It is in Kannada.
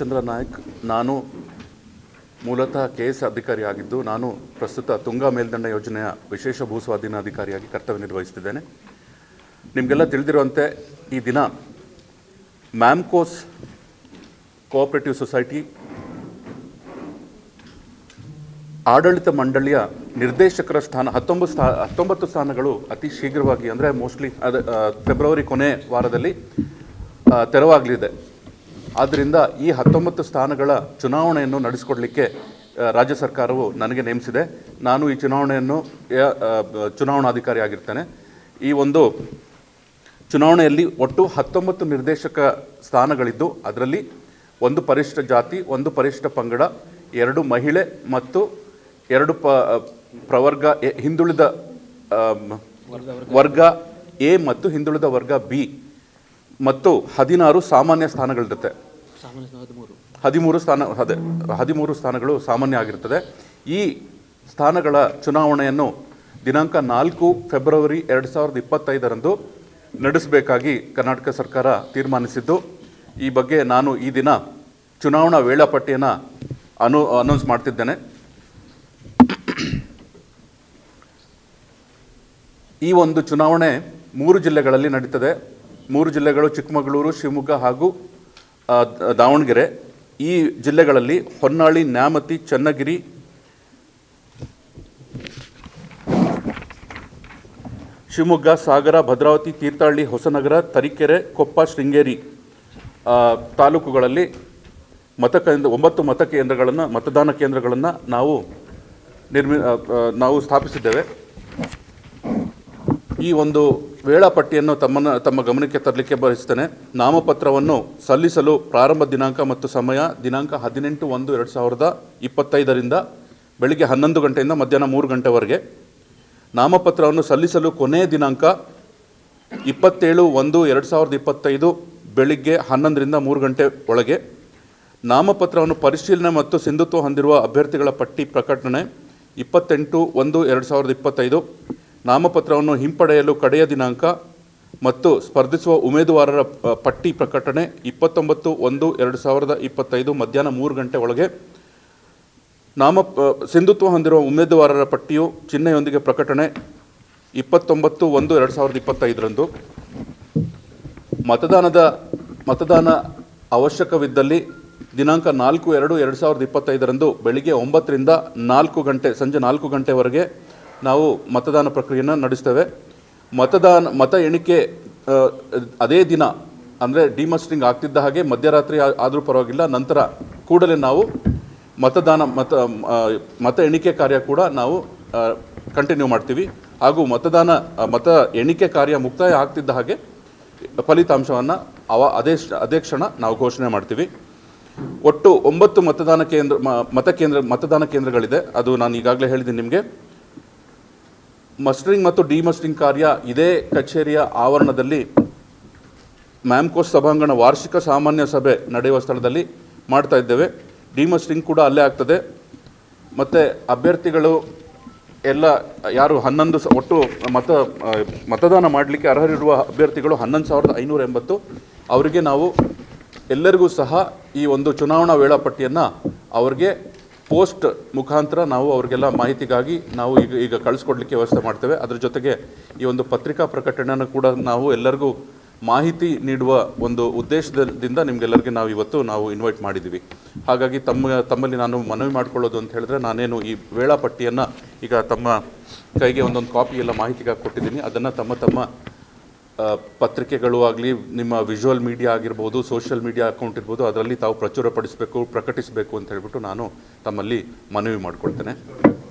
ರವಿಚಂದ್ರ ನಾಯಕ್ ನಾನು ಮೂಲತಃ ಕೆ ಎಸ್ ಅಧಿಕಾರಿಯಾಗಿದ್ದು, ನಾನು ಪ್ರಸ್ತುತ ತುಂಗಾ ಮೇಲ್ದಂಡ ಯೋಜನೆಯ ವಿಶೇಷ ಭೂಸ್ವಾಧೀನ ಅಧಿಕಾರಿಯಾಗಿ ಕರ್ತವ್ಯ ನಿರ್ವಹಿಸುತ್ತಿದ್ದೇನೆ. ನಿಮಗೆಲ್ಲ ತಿಳಿದಿರುವಂತೆ ಈ ದಿನ ಮ್ಯಾಮ್ಕೋಸ್ ಕೋಆಪರೇಟಿವ್ ಸೊಸೈಟಿ ಆಡಳಿತ ಮಂಡಳಿಯ ನಿರ್ದೇಶಕರ ಸ್ಥಾನ, ಹತ್ತೊಂಬತ್ತು ಸ್ಥಾ, ಹತ್ತೊಂಬತ್ತು ಸ್ಥಾನಗಳು ಅತಿ ಶೀಘ್ರವಾಗಿ ಅಂದರೆ ಮೋಸ್ಟ್ಲಿ ಅದು ಫೆಬ್ರವರಿ ಕೊನೆ ವಾರದಲ್ಲಿ ತೆರವಾಗಲಿದೆ. ಆದ್ದರಿಂದ ಈ ಹತ್ತೊಂಬತ್ತು ಸ್ಥಾನಗಳ ಚುನಾವಣೆಯನ್ನು ನಡೆಸಿಕೊಡಲಿಕ್ಕೆ ರಾಜ್ಯ ಸರ್ಕಾರವು ನನಗೆ ನೇಮಿಸಿದೆ. ನಾನು ಈ ಚುನಾವಣೆಯನ್ನು ಚುನಾವಣಾಧಿಕಾರಿ ಆಗಿರ್ತೇನೆ. ಈ ಒಂದು ಚುನಾವಣೆಯಲ್ಲಿ ಒಟ್ಟು ಹತ್ತೊಂಬತ್ತು ನಿರ್ದೇಶಕ ಸ್ಥಾನಗಳಿದ್ದು ಅದರಲ್ಲಿ ಒಂದು ಪರಿಶಿಷ್ಟ ಜಾತಿ ಒಂದು ಪರಿಶಿಷ್ಟ ಪಂಗಡ ಎರಡು ಮಹಿಳೆ ಮತ್ತು ಎರಡು ಪ ಪ್ರವರ್ಗ ಎ- ಹಿಂದುಳಿದ ವರ್ಗ ಎ ಮತ್ತು ಹಿಂದುಳಿದ ವರ್ಗ ಬಿ. ಮತ್ತು ಹದಿನಾರು ಸಾಮಾನ್ಯ ಸ್ಥಾನಗಳಿರುತ್ತೆ. ಹದಿಮೂರು. ಸ್ಥಾನ ಅದೇ ಹದಿಮೂರು ಸ್ಥಾನಗಳು ಸಾಮಾನ್ಯ ಆಗಿರುತ್ತದೆ ಈ ಸ್ಥಾನಗಳ ಚುನಾವಣೆಯನ್ನು ದಿನಾಂಕ ನಾಲ್ಕು ಫೆಬ್ರವರಿ ಎರಡು ಸಾವಿರದ ಇಪ್ಪತ್ತೈದರಂದು ನಡೆಸಬೇಕಾಗಿ ಕರ್ನಾಟಕ ಸರ್ಕಾರ ತೀರ್ಮಾನಿಸಿದ್ದು. ಈ ಬಗ್ಗೆ ನಾನು ಈ ದಿನ ಚುನಾವಣಾ ವೇಳಾಪಟ್ಟಿಯನ್ನು ಅನು ಅನೌನ್ಸ್ ಮಾಡ್ತಿದ್ದೇನೆ. ಈ ಒಂದು ಚುನಾವಣೆ ಮೂರು ಜಿಲ್ಲೆಗಳಲ್ಲಿ ನಡೀತದೆ. ಮೂರು ಜಿಲ್ಲೆಗಳು ಚಿಕ್ಕಮಗಳೂರು, ಶಿವಮೊಗ್ಗ ಹಾಗೂ ದಾವಣಗೆರೆ. ಈ ಜಿಲ್ಲೆಗಳಲ್ಲಿ ಹೊನ್ನಾಳಿ, ನ್ಯಾಮತಿ, ಚನ್ನಗಿರಿ, ಶಿವಮೊಗ್ಗ, ಸಾಗರ, ಭದ್ರಾವತಿ, ತೀರ್ಥಹಳ್ಳಿ, ಹೊಸನಗರ, ತರೀಕೆರೆ, ಕೊಪ್ಪ, ಶೃಂಗೇರಿ ತಾಲೂಕುಗಳಲ್ಲಿ ಮತಕೇಂದ್ರ ಒಂಬತ್ತು ಮತಕೇಂದ್ರಗಳನ್ನು ಮತದಾನ ಕೇಂದ್ರಗಳನ್ನು ನಾವು ನಿರ್ಮಿ ನಾವು ಸ್ಥಾಪಿಸಿದ್ದೇವೆ. ಈ ಒಂದು ವೇಳಾಪಟ್ಟಿಯನ್ನು ತಮ್ಮನ್ನು ತಮ್ಮ ಗಮನಕ್ಕೆ ತರಲಿಕ್ಕೆ ಬಯಸ್ತೇನೆ ನಾಮಪತ್ರವನ್ನು ಸಲ್ಲಿಸಲು ಪ್ರಾರಂಭ ದಿನಾಂಕ ಮತ್ತು ಸಮಯ ದಿನಾಂಕ ಹದಿನೆಂಟು ಒಂದು ಎರಡು ಸಾವಿರದ ಇಪ್ಪತ್ತೈದರಿಂದ ಬೆಳಿಗ್ಗೆ ಹನ್ನೊಂದು ಗಂಟೆಯಿಂದ ಮಧ್ಯಾಹ್ನ ಮೂರು ಗಂಟೆವರೆಗೆ. ನಾಮಪತ್ರವನ್ನು ಸಲ್ಲಿಸಲು ಕೊನೆಯ ದಿನಾಂಕ ಇಪ್ಪತ್ತೇಳು ಒಂದು ಎರಡು ಸಾವಿರದ ಇಪ್ಪತ್ತೈದು ಬೆಳಿಗ್ಗೆ ಹನ್ನೊಂದರಿಂದ ಮೂರು ಗಂಟೆ ಒಳಗೆ. ನಾಮಪತ್ರವನ್ನು ಪರಿಶೀಲನೆ ಮತ್ತು ಸಿಂಧುತ್ವ ಹೊಂದಿರುವ ಅಭ್ಯರ್ಥಿಗಳ ಪಟ್ಟಿ ಪ್ರಕಟಣೆ ಇಪ್ಪತ್ತೆಂಟು ಒಂದು ಎರಡು ಸಾವಿರದ ಇಪ್ಪತ್ತೈದು. ನಾಮಪತ್ರವನ್ನು ಹಿಂಪಡೆಯಲು ಕಡೆಯ ದಿನಾಂಕ ಮತ್ತು ಸ್ಪರ್ಧಿಸುವ ಉಮೇದುವಾರರ ಪಟ್ಟಿ ಪ್ರಕಟಣೆ ಇಪ್ಪತ್ತೊಂಬತ್ತು ಒಂದು ಎರಡು ಸಾವಿರದ ಇಪ್ಪತ್ತೈದು ಮಧ್ಯಾಹ್ನ ಮೂರು ಗಂಟೆ ಒಳಗೆ. ನಾಮ ಸಿಂಧುತ್ವ ಹೊಂದಿರುವ ಉಮೇದುವಾರರ ಪಟ್ಟಿಯು ಚಿಹ್ನೆಯೊಂದಿಗೆ ಪ್ರಕಟಣೆ ಇಪ್ಪತ್ತೊಂಬತ್ತು ಒಂದು ಎರಡು ಸಾವಿರದ ಇಪ್ಪತ್ತೈದರಂದು. ಮತದಾನದ, ಮತದಾನ ಅವಶ್ಯಕವಿದ್ದಲ್ಲಿ ದಿನಾಂಕ ನಾಲ್ಕು ಎರಡು ಎರಡು ಸಾವಿರದ ಇಪ್ಪತ್ತೈದರಂದು ಬೆಳಿಗ್ಗೆ ಒಂಬತ್ತರಿಂದ ನಾಲ್ಕು ಗಂಟೆ, ಸಂಜೆ ನಾಲ್ಕು ಗಂಟೆವರೆಗೆ ನಾವು ಮತದಾನ ಪ್ರಕ್ರಿಯೆಯನ್ನು ನಡೆಸ್ತೇವೆ. ಮತದಾನ, ಮತ ಎಣಿಕೆ ಅದೇ ದಿನ, ಅಂದರೆ ಡಿಮಸ್ಟಿಂಗ್ ಆಗ್ತಿದ್ದ ಹಾಗೆ ಮಧ್ಯರಾತ್ರಿ ಆದರೂ ಪರವಾಗಿಲ್ಲ, ನಂತರ ಕೂಡಲೇ ನಾವು ಮತದಾನ, ಮತ ಮತ ಎಣಿಕೆ ಕಾರ್ಯ ಕೂಡ ನಾವು ಕಂಟಿನ್ಯೂ ಮಾಡ್ತೀವಿ. ಹಾಗೂ ಮತದಾನ ಮತ ಎಣಿಕೆ ಕಾರ್ಯ ಮುಕ್ತಾಯ ಆಗ್ತಿದ್ದ ಹಾಗೆ ಫಲಿತಾಂಶವನ್ನು ಅವ, ಅದೇ ಅದೇ ಕ್ಷಣ ನಾವು ಘೋಷಣೆ ಮಾಡ್ತೀವಿ. ಒಟ್ಟು ಒಂಬತ್ತು ಮತದಾನ ಕೇಂದ್ರ ಮತ ಕೇಂದ್ರ, ಮತದಾನ ಕೇಂದ್ರಗಳಿದೆ. ಅದು ನಾನು ಈಗಾಗಲೇ ಹೇಳಿದ್ದೀನಿ ನಿಮಗೆ. ಮಸ್ಟರಿಂಗ್ ಮತ್ತು ಡಿಮಸ್ಟರಿಂಗ್ ಕಾರ್ಯ ಇದೇ ಕಚೇರಿಯ ಆವರಣದಲ್ಲಿ ಮ್ಯಾಮ್ಕೋಸ್ ಸಭಾಂಗಣ ವಾರ್ಷಿಕ ಸಾಮಾನ್ಯ ಸಭೆ ನಡೆಯುವ ಸ್ಥಳದಲ್ಲಿ ಮಾಡ್ತಾ ಇದ್ದೇವೆ. ಡಿಮಸ್ಟರಿಂಗ್ ಕೂಡ ಅಲ್ಲೇ ಆಗ್ತದೆ. ಮತ್ತು ಅಭ್ಯರ್ಥಿಗಳು ಎಲ್ಲ, ಯಾರು ಹನ್ನೊಂದು ಸ- ಒಟ್ಟು ಮತ, ಮತದಾನ ಮಾಡಲಿಕ್ಕೆ ಅರ್ಹರಿರುವ ಅಭ್ಯರ್ಥಿಗಳು ಹನ್ನೊಂದು ಸಾವಿರದ ಐನೂರ ಎಂಬತ್ತು. ಅವರಿಗೆ ನಾವು ಎಲ್ಲರಿಗೂ ಸಹ ಈ ಒಂದು ಚುನಾವಣಾ ವೇಳಾಪಟ್ಟಿಯನ್ನು ಅವ್ರಿಗೆ ಪೋಸ್ಟ್ ಮುಖಾಂತರ ನಾವು ಅವ್ರಿಗೆಲ್ಲ ಮಾಹಿತಿಗಾಗಿ ನಾವು ಈಗ ಈಗ ಕಳಿಸ್ಕೊಡ್ಲಿಕ್ಕೆ ವ್ಯವಸ್ಥೆ ಮಾಡ್ತೇವೆ. ಅದರ ಜೊತೆಗೆ ಈ ಒಂದು ಪತ್ರಿಕಾ ಪ್ರಕಟಣೆಯನ್ನು ಕೂಡ ನಾವು ಎಲ್ಲರಿಗೂ ಮಾಹಿತಿ ನೀಡುವ ಒಂದು ಉದ್ದೇಶದಿಂದ ನಿಮಗೆಲ್ಲರಿಗೆ ನಾವು ಇವತ್ತು ನಾವು ಇನ್ವೈಟ್ ಮಾಡಿದ್ದೀವಿ ಹಾಗಾಗಿ ತಮ್ಮ, ತಮ್ಮಲ್ಲಿ ನಾನು ಮನವಿ ಮಾಡಿಕೊಳ್ಳೋದು ಅಂತ ಹೇಳಿದ್ರೆ ನಾನೇನು ಈ ವೇಳಾಪಟ್ಟಿಯನ್ನು ಈಗ ತಮ್ಮ ಕೈಗೆ ಒಂದೊಂದು ಕಾಪಿ ಎಲ್ಲ ಮಾಹಿತಿಗಾಗಿ ಕೊಟ್ಟಿದ್ದೀನಿ. ಅದನ್ನು ತಮ್ಮ ತಮ್ಮ ಪತ್ರಿಕೆಗಳು ಆಗಲಿ, ನಿಮ್ಮ ವಿಜುವಲ್ ಮೀಡಿಯಾ ಆಗಿರ್ಬೋದು ಸೋಷಿಯಲ್ ಮೀಡಿಯಾ ಅಕೌಂಟ್ ಇರ್ಬೋದು, ಅದರಲ್ಲಿ ತಾವು ಪ್ರಚುರಪಡಿಸಬೇಕು, ಪ್ರಕಟಿಸಬೇಕು ಅಂತ ಹೇಳ್ಬಿಟ್ಟು ನಾನು ತಮ್ಮಲ್ಲಿ ಮನವಿ ಮಾಡಿಕೊಳ್ತೇನೆ.